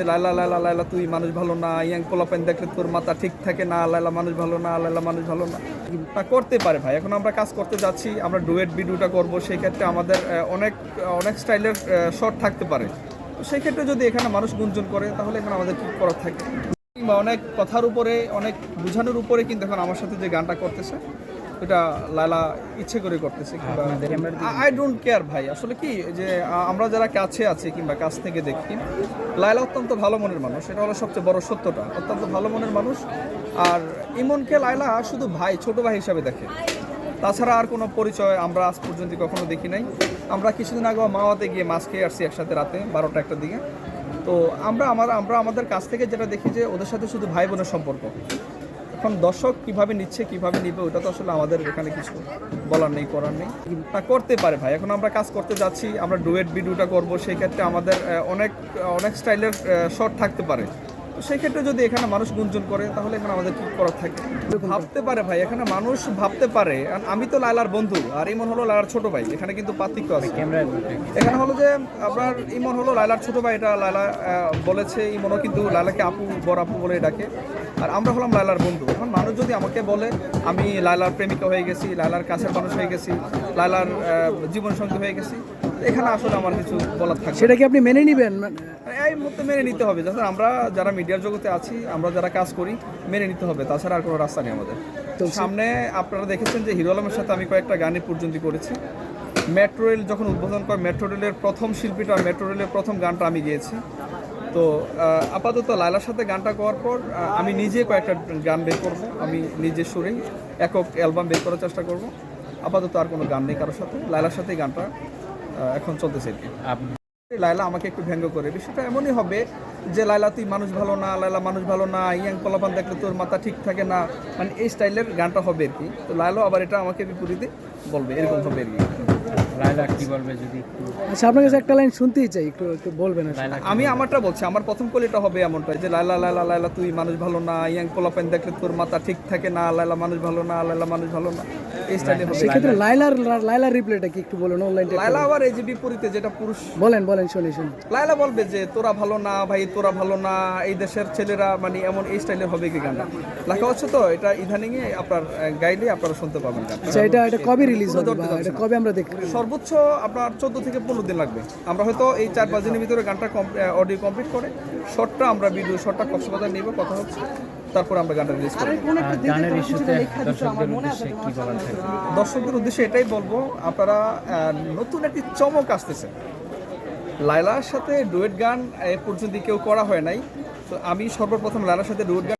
যে লাইলা লাইলা লাইলা তুই মানুষ ভালো না, ইয়াং পোলাপেন দেখলে তোর মাথা ঠিক থাকে না লাইলা মানুষ ভালো না লাইলা মানুষ ভালো না। তা করতে পারে ভাই, এখন আমরা কাজ করতে যাচ্ছি, আমরা ডুয়েট ভিডিওটা করব সেই ক্ষেত্রে আমাদের অনেক অনেক স্টাইলের শর্ট থাকতে পারে। তো সেই ক্ষেত্রে যদি এখানে মানুষ গুঞ্জন করে, তাহলে এখানে আমাদের কি করার থাকে? কিংবা অনেক কথার উপরে, অনেক বোঝানোর উপরে কিন্তু এখন আমার সাথে যে গানটা করতেছে এটা লালা ইচ্ছে করে করতেছে কিংবা আই ডোন্ট কেয়ার ভাই। আসলে কি যে আমরা যারা কাছে আছি কিংবা কাছ থেকে দেখি লায়লা অত্যন্ত ভালো মনের মানুষ। এটা হলো সবচেয়ে বড় সত্যটা। অত্যন্ত ভালো মনের মানুষ। আর ইমনকে লায়লা শুধু ভাই ছোট ভাই হিসাবে দেখে। তাছাড়া আর কোনো পরিচয় আমরা আজ পর্যন্ত কখনো দেখি নাই। আমরা কিছুদিন আগে মাওয়াতে গিয়ে মাছ খেয়ে আসছি একসাথে রাতে বারোটা একটা দিকে। তো আমরা আমার আমরা আমাদের কাছ থেকে যেটা দেখি যে ওদের সাথে শুধু ভাই বোনের সম্পর্ক। এখন দর্শক কীভাবে নিচ্ছে, কীভাবে নিবে, ওটা তো আসলে আমাদের এখানে কিছু বলার নেই, করার নেই। তা করতে পারে ভাই। এখন আমরা কাজ করতে যাচ্ছি, আমরা ডুয়েট ভিডিওটা করব, সেই ক্ষেত্রে আমাদের অনেক অনেক স্টাইলের শর্ট থাকতে পারে। তো সেই ক্ষেত্রে যদি এখানে মানুষ গুঞ্জন করে তাহলে এখানে আমাদের কি করার থাকে? ভাবতে পারে ভাই এখানে মানুষ ভাবতে পারে। আর আমি তো লালার বন্ধু আর ইমন হলো লালার ছোট ভাই এখানে কিন্তু পার্থক্য আছে। এখানে হলো যে আপনার ইমন হলো লালার ছোট ভাই এটা লালা বলেছে ইমনও কিন্তু লালাকে আপু বড় আপু বলে ডাকে। আর আমরা হলাম লালার বন্ধু। এখন মানুষ যদি আমাকে বলে আমি লালার প্রেমিকা হয়ে গেছি লালার কাছের মানুষ হয়ে গেছি লালার জীবন সঙ্গী হয়ে গেছি এখানে আসলে আমার কিছু বলার থাকে সেটা কি আপনি মেনে নিবেন? এই মুহূর্তে মেনে নিতে হবে। যাতে আমরা যারা মিডিয়ার জগতে আছি আমরা যারা কাজ করি মেনে নিতে হবে। তাছাড়া আর কোনো রাস্তা নেই আমাদের। তো সামনে আপনারা দেখেছেন যে হিরো আলমের সাথে আমি কয়েকটা গানে পর্যন্ত করেছি। মেট্রো রেল যখন উদ্বোধন করে মেট্রো রেলের প্রথম শিল্পীটা মেট্রো রেলের প্রথম গানটা আমি গিয়েছি। তো আপাতত লায়লার সাথে গানটা করার পর আমি নিজে কয়েকটা গান বের করব। আমি নিজের সুরেই একক অ্যালবাম বের করার চেষ্টা করব। আপাতত আর কোনো গান নেই কারোর সাথে। লায়লার সাথেই গানটা এখন চলতেছে আর কি। লাইলা আমাকে একটু ব্যঙ্গ করে বিষয়টা এমনই হবে যে লাইলা তুই মানুষ ভালো না লাইলা মানুষ ভালো না, ইয়াং কলাপান দেখলে তোর মাথা ঠিক থাকে না। মানে এই স্টাইলের গানটা হবে আর কি। তো লাইলাও আবার এটা আমাকে বিপরীতে বলবে, এরকম হবে আর কি। লাইলা কি বলবে যদি একটু? আচ্ছা আপনার কাছে একটা লাইন শুনতেই চাই একটু একটু বলবেন আর কি। লাইলা আমি আমারটা বলছি আমার প্রথম কলিটা হবে এমনটা যে লাইলা লাইলা লাইলা তুই মানুষ ভালো না ইয়াং পোলাপান দেখলে তোর মাথা ঠিক থাকে না লাইলা মানুষ ভালো না লাইলা মানুষ ভালো না। এই স্টাইলে হবে। সেক্ষেত্রে লাইলার লাইলার রিপ্লাইটা কি একটু বলুন অনলাইনটা লাইলা আবার এই যে বিপরীতে যেটা পুরুষ বলেন বলেন শুনি শুনি। লাইলা বলবে যে তোরা ভালো না ভাই তোরা ভালো না এই দেশের ছেলেরা মানে এমন এই স্টাইলের হবে কি গানটা? লেখা হচ্ছে তো এটা ইদানিং এ আপনার গাইলে আপনারা শুনতে পাবেন। আচ্ছা এটা এটা কবে রিলিজ হবে এটা কবে আমরা দেখব? সর্বোচ্চ আপনার চোদ্দ থেকে পনেরো দিন লাগবে। আমরা হয়তো এই চার পাঁচ দিনের ভিতরে গানটা অডিও কমপ্লিট করে শর্টটা আমরা ভিডিও শর্টটা কক্সবাজার নিব কথা হচ্ছে তারপর আমরা গানটা রিলিজ করব আর গানের ইস্যুতে দর্শকদের উদ্দেশ্যে কি বলার থাকবে দর্শকদের উদ্দেশ্যে এটাই বলব আপনারা নতুন একটি চমক আসতেছে। লায়লার সাথে ডুয়েট গান এ পর্যন্ত কেউ করা হয় নাই। তো আমি সর্বপ্রথম লায়লার সাথে ডুয়েট গান